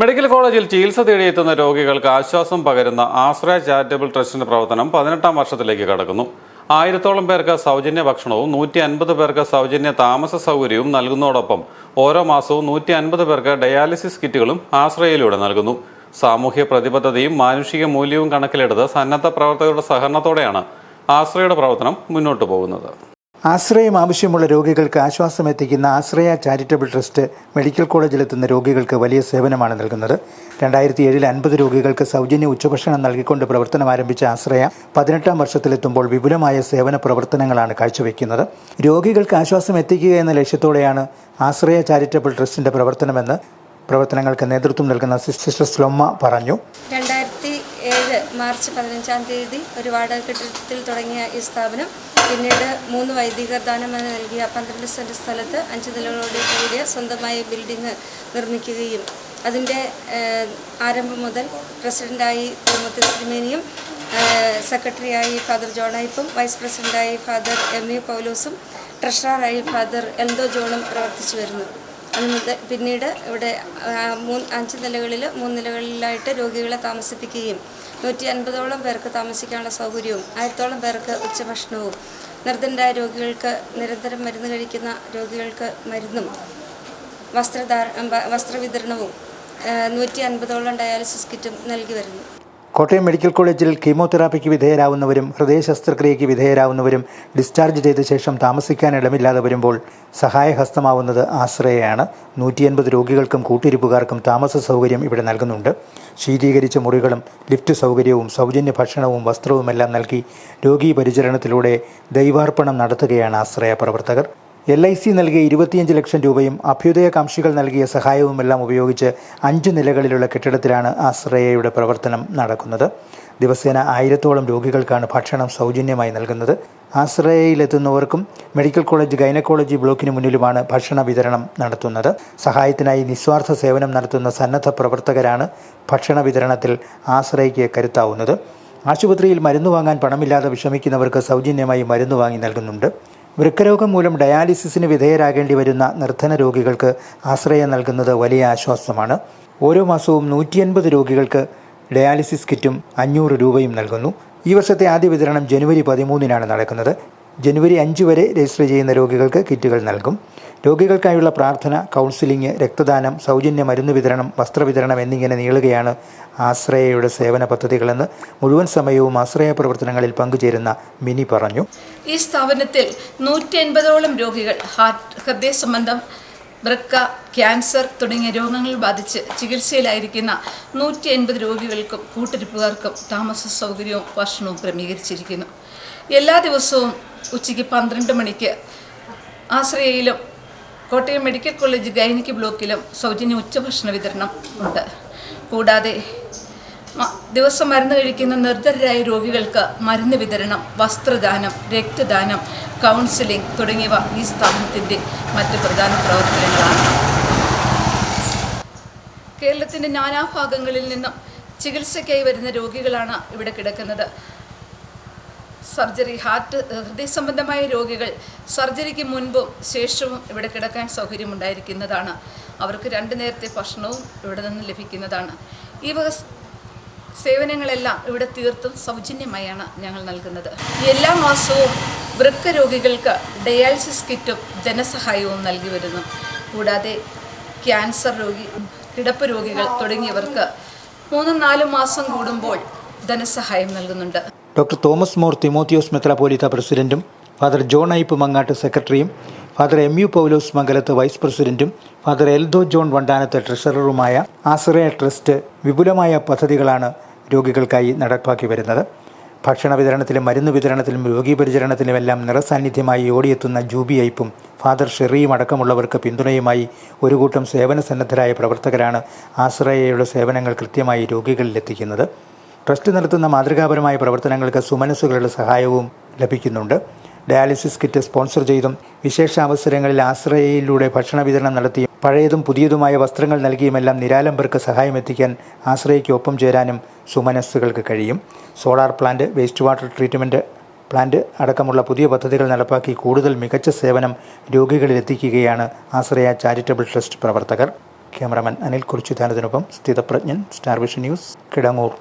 Medical കോളേജിൽ ചികിത്സ തേടിയെത്തുന്ന രോഗികൾക്ക് ആശ്വാസം പകരുന്ന ആശ്രയ ചാരിറ്റബിൾ ട്രസ്റ്റിന്റെ പ്രവർത്തനം പതിനെട്ടാം വർഷത്തിലേക്ക് കടക്കുന്നു. ആയിരത്തോളം പേർക്ക് സൗജന്യ ഭക്ഷണവും നൂറ്റി അൻപത് പേർക്ക് സൗജന്യ താമസ സൗകര്യവും നൽകുന്നതോടൊപ്പം ഓരോ മാസവും നൂറ്റി അൻപത് പേർക്ക് ഡയാലിസിസ് കിറ്റുകളും ആശ്രയയിലൂടെ നൽകുന്നു. സാമൂഹ്യ പ്രതിബദ്ധതയും മാനുഷിക മൂല്യവും കണക്കിലെടുത്ത് സന്നദ്ധ പ്രവർത്തകരുടെ സഹകരണത്തോടെയാണ് ആശ്രയയുടെ പ്രവർത്തനം മുന്നോട്ട് പോകുന്നത്. ആശ്രയം ആവശ്യമുള്ള രോഗികൾക്ക് ആശ്വാസം എത്തിക്കുന്ന ആശ്രയ ചാരിറ്റബിൾ ട്രസ്റ്റ് മെഡിക്കൽ കോളേജിലെത്തുന്ന രോഗികൾക്ക് വലിയ സേവനമാണ് നൽകുന്നത്. രണ്ടായിരത്തി ഏഴിൽ അൻപത് രോഗികൾക്ക് സൗജന്യ ഉച്ചഭക്ഷണം നൽകിക്കൊണ്ട് പ്രവർത്തനം ആരംഭിച്ച ആശ്രയ പതിനെട്ടാം വർഷത്തിലെത്തുമ്പോൾ വിപുലമായ സേവന പ്രവർത്തനങ്ങളാണ് കാഴ്ചവെക്കുന്നത്. രോഗികൾക്ക് ആശ്വാസം എത്തിക്കുക എന്ന ലക്ഷ്യത്തോടെയാണ് ആശ്രയ ചാരിറ്റബിൾ ട്രസ്റ്റിന്റെ പ്രവർത്തനമെന്ന് പ്രവർത്തനങ്ങൾക്ക് നേതൃത്വം നൽകുന്ന സിസ്റ്റർ സ്ലൊമ്മ പറഞ്ഞു. ഏഴ് മാർച്ച് പതിനഞ്ചാം തീയതി ഒരു വാടക കെട്ടിടത്തിൽ തുടങ്ങിയ ഈ സ്ഥാപനം പിന്നീട് മൂന്ന് വൈദികർ ദാനമായി നൽകിയ പന്ത്രണ്ട് സെന്റ് സ്ഥലത്ത് അഞ്ച് നിലകളോട് കൂടിയ സ്വന്തമായ ബിൽഡിംഗ് നിർമ്മിക്കുകയും അതിന്റെ ആരംഭം മുതൽ പ്രസിഡന്റായി തിരുമത്തി ശ്രീമേനിയും സെക്രട്ടറിയായി ഫാദർ ജോണായിപ്പും വൈസ് പ്രസിഡന്റായി ഫാദർ എം യു പൗലോസും ട്രഷററായി ഫാദർ എൽദോ ജോണും പ്രവർത്തിച്ചു വരുന്നു. മുതൽ പിന്നീട് ഇവിടെ മൂന്ന് അഞ്ച് നിലകളിൽ മൂന്ന് നിലകളിലായിട്ട് രോഗികളെ താമസിപ്പിക്കുകയും നൂറ്റി അൻപതോളം പേർക്ക് താമസിക്കാനുള്ള സൗകര്യവും ആയിരത്തോളം പേർക്ക് ഉച്ചഭക്ഷണവും നിർദ്ധനരായ രോഗികൾക്ക് നിരന്തരം മരുന്ന് കഴിക്കുന്ന രോഗികൾക്ക് മരുന്നും വസ്ത്രധാര വസ്ത്രവിതരണവും നൂറ്റി അൻപതോളം ഡയാലിസിസ് കിറ്റും നൽകി വരുന്നു. കോട്ടയം മെഡിക്കൽ കോളേജിൽ കീമോതെറാപ്പിക്ക് വിധേയരാവുന്നവരും ഹൃദയ ശസ്ത്രക്രിയയ്ക്ക് വിധേയരാവുന്നവരും ഡിസ്ചാർജ് ചെയ്ത ശേഷം താമസിക്കാൻ ഇടമില്ലാതെ വരുമ്പോൾ സഹായഹസ്തമാവുന്നത് ആശ്രയയാണ്. നൂറ്റി അൻപത് രോഗികൾക്കും കൂട്ടിരിപ്പുകാർക്കും താമസ സൗകര്യം ഇവിടെ നൽകുന്നുണ്ട്. ശീതീകരിച്ച മുറികളും ലിഫ്റ്റ് സൗകര്യവും സൗജന്യ ഭക്ഷണവും വസ്ത്രവുമെല്ലാം നൽകി രോഗീ പരിചരണത്തിലൂടെ ദൈവാർപ്പണം നടത്തുകയാണ് ആശ്രയ പ്രവർത്തകർ. എൽ ഐ സി നൽകിയ ഇരുപത്തിയഞ്ച് ലക്ഷം രൂപയും അഭ്യുദയകാംക്ഷികൾ നൽകിയ സഹായവുമെല്ലാം ഉപയോഗിച്ച് അഞ്ച് നിലകളിലുള്ള കെട്ടിടത്തിലാണ് ആശ്രയയുടെ പ്രവർത്തനം നടക്കുന്നത്. ദിവസേന ആയിരത്തോളം രോഗികൾക്കാണ് ഭക്ഷണം സൗജന്യമായി നൽകുന്നത്. ആശ്രയയിലെത്തുന്നവർക്കും മെഡിക്കൽ കോളേജ് ഗൈനക്കോളജി ബ്ലോക്കിന് മുന്നിലുമാണ് ഭക്ഷണ വിതരണം നടത്തുന്നത്. സഹായത്തിനായി നിസ്വാർത്ഥ സേവനം നടത്തുന്ന സന്നദ്ധ പ്രവർത്തകരാണ് ഭക്ഷണ വിതരണത്തിൽ ആശ്രയയ്ക്ക് കരുത്താവുന്നത്. ആശുപത്രിയിൽ മരുന്ന് വാങ്ങാൻ പണമില്ലാതെ വിഷമിക്കുന്നവർക്ക് സൗജന്യമായി മരുന്ന് വാങ്ങി നൽകുന്നുണ്ട്. വൃക്കരോഗം മൂലം ഡയാലിസിസിന് വിധേയരാകേണ്ടി വരുന്ന നിർധന രോഗികൾക്ക് ആശ്രയം നൽകുന്നത് വലിയ ആശ്വാസമാണ്. ഓരോ മാസവും നൂറ്റി അൻപത് രോഗികൾക്ക് ഡയാലിസിസ് കിറ്റും അഞ്ഞൂറ് രൂപയും നൽകുന്നു. ഈ വർഷത്തെ ആദ്യ വിതരണം ജനുവരി പതിമൂന്നിനാണ് നടക്കുന്നത്. ജനുവരി അഞ്ച് വരെ രജിസ്റ്റർ ചെയ്യുന്ന രോഗികൾക്ക് കിറ്റുകൾ നൽകും. രോഗികൾക്കായുള്ള പ്രാർത്ഥന കൗൺസിലിംഗ് രക്തദാനം സൗജന്യ മരുന്ന് വിതരണം വസ്ത്രവിതരണം എന്നിങ്ങനെ നീളുകയാണ് ആശ്രയയുടെ സേവന പദ്ധതികളെന്ന് മുഴുവൻ സമയവും ആശ്രയ പ്രവർത്തനങ്ങളിൽ പങ്കുചേരുന്ന മിനി പറഞ്ഞു. ഈ സ്ഥാപനത്തിൽ നൂറ്റി എൺപതോളം രോഗികൾ ഹാർട്ട് ഹൃദയ സംബന്ധം വൃക്ക ക്യാൻസർ തുടങ്ങിയ രോഗങ്ങൾ ബാധിച്ച് ചികിത്സയിലായിരിക്കുന്ന നൂറ്റി എൺപത് രോഗികൾക്കും കൂട്ടിരിപ്പുകാർക്കും താമസ സൗകര്യവും ഭക്ഷണവും ക്രമീകരിച്ചിരിക്കുന്നു. എല്ലാ ദിവസവും ഉച്ചയ്ക്ക് പന്ത്രണ്ട് മണിക്ക് ആശ്രയയിലും കോട്ടയം മെഡിക്കൽ കോളേജ് ഗൈനിക്ക് ബ്ലോക്കിലും സൗജന്യ ഉച്ചഭക്ഷണ വിതരണം ഉണ്ട്. കൂടാതെ ദിവസം മരുന്ന് കഴിക്കുന്ന നിർദ്ധരായ രോഗികൾക്ക് മരുന്ന് വിതരണം വസ്ത്രദാനം രക്തദാനം കൗൺസിലിംഗ് തുടങ്ങിയവ ഈ സ്ഥാപനത്തിന്റെ മറ്റ് പ്രധാന പ്രവർത്തനങ്ങളാണ്. കേരളത്തിന്റെ നാനാഭാഗങ്ങളിൽ നിന്നും ചികിത്സയ്ക്കായി വരുന്ന രോഗികളാണ് ഇവിടെ കിടക്കുന്നത്. സർജറി ഹാർട്ട് ഹൃദയ സംബന്ധമായ രോഗികൾ സർജറിക്ക് മുൻപും ശേഷവും ഇവിടെ കിടക്കാൻ സൗകര്യമുണ്ടായിരിക്കുന്നതാണ്. അവർക്ക് രണ്ട് നേരത്തെ ഭക്ഷണവും ഇവിടെ നിന്ന് ലഭിക്കുന്നതാണ്. ഈ വക സേവനങ്ങളെല്ലാം ഇവിടെ തീർത്തും സൗജന്യമായാണ് ഞങ്ങൾ നൽകുന്നത്. എല്ലാ മാസവും വൃക്ക രോഗികൾക്ക് ഡയാലിസിസ് കിറ്റും ധനസഹായവും നൽകി വരുന്നു. കൂടാതെ ക്യാൻസർ രോഗി കിടപ്പ് രോഗികൾ തുടങ്ങിയവർക്ക് മൂന്നും നാലും മാസം കൂടുമ്പോൾ ധനസഹായം നൽകുന്നുണ്ട്. ഡോക്ടർ തോമസ് മോർ തിമോത്തിയോസ് മെത്രാപോലിത്ത പ്രസിഡന്റും ഫാദർ ജോൺ ഐപ്പ് മങ്ങാട്ട് സെക്രട്ടറിയും father M U Paulose Mangalath vice പ്രസിഡന്റും ഫാദർ എൽദോ ജോൺ വണ്ടാനത്ത് ട്രഷററുമായ ആശ്രയ ട്രസ്റ്റ് വിപുലമായ പദ്ധതികളാണ് രോഗികൾക്കായി നടപ്പാക്കി വരുന്നത്. ഭക്ഷണ വിതരണത്തിലും മരുന്ന് വിതരണത്തിലും രോഗീപരിചരണത്തിലുമെല്ലാം നിറസാന്നിധ്യമായി ഓടിയെത്തുന്ന ജൂബി ഐപ്പും ഫാദർ ഷെറിയും അടക്കമുള്ളവർക്ക് പിന്തുണയുമായി ഒരു കൂട്ടം സേവന സന്നദ്ധരായ പ്രവർത്തകരാണ് ആശ്രയയുടെ സേവനങ്ങൾ കൃത്യമായി രോഗികളിലെത്തിക്കുന്നത്. ട്രസ്റ്റ് നടത്തുന്ന മാതൃകാപരമായ പ്രവർത്തനങ്ങൾക്ക് സുമനസ്സുകളുടെ സഹായവും ലഭിക്കുന്നുണ്ട്. ഡയാലിസിസ് കിറ്റ് സ്പോൺസർ ചെയ്തും വിശേഷ അവസരങ്ങളിൽ ആശ്രയയിലൂടെ ഭക്ഷണ വിതരണം നടത്തിയും പഴയതും പുതിയതുമായ വസ്ത്രങ്ങൾ നൽകിയുമെല്ലാം നിരാലംബർക്ക് സഹായമെത്തിക്കാൻ ആശ്രയയ്ക്ക് ഒപ്പം ചേരാനും സുമനസ്സുകൾക്ക് കഴിയും. Solar plant waste water treatment plant അടക്കമുള്ള പുതിയ പദ്ധതികൾ നടപ്പാക്കി കൂടുതൽ മികച്ച സേവനം രോഗികളിൽ എത്തിക്കുകയാണ് ആശ്രയ ചാരിറ്റബിൾ ട്രസ്റ്റ് പ്രവർത്തകർ. ക്യാമറമാൻ അനിൽ കുറിച്ചുതാനത്തിനൊപ്പം Sthithaprajnan Star vision news Kidangoor.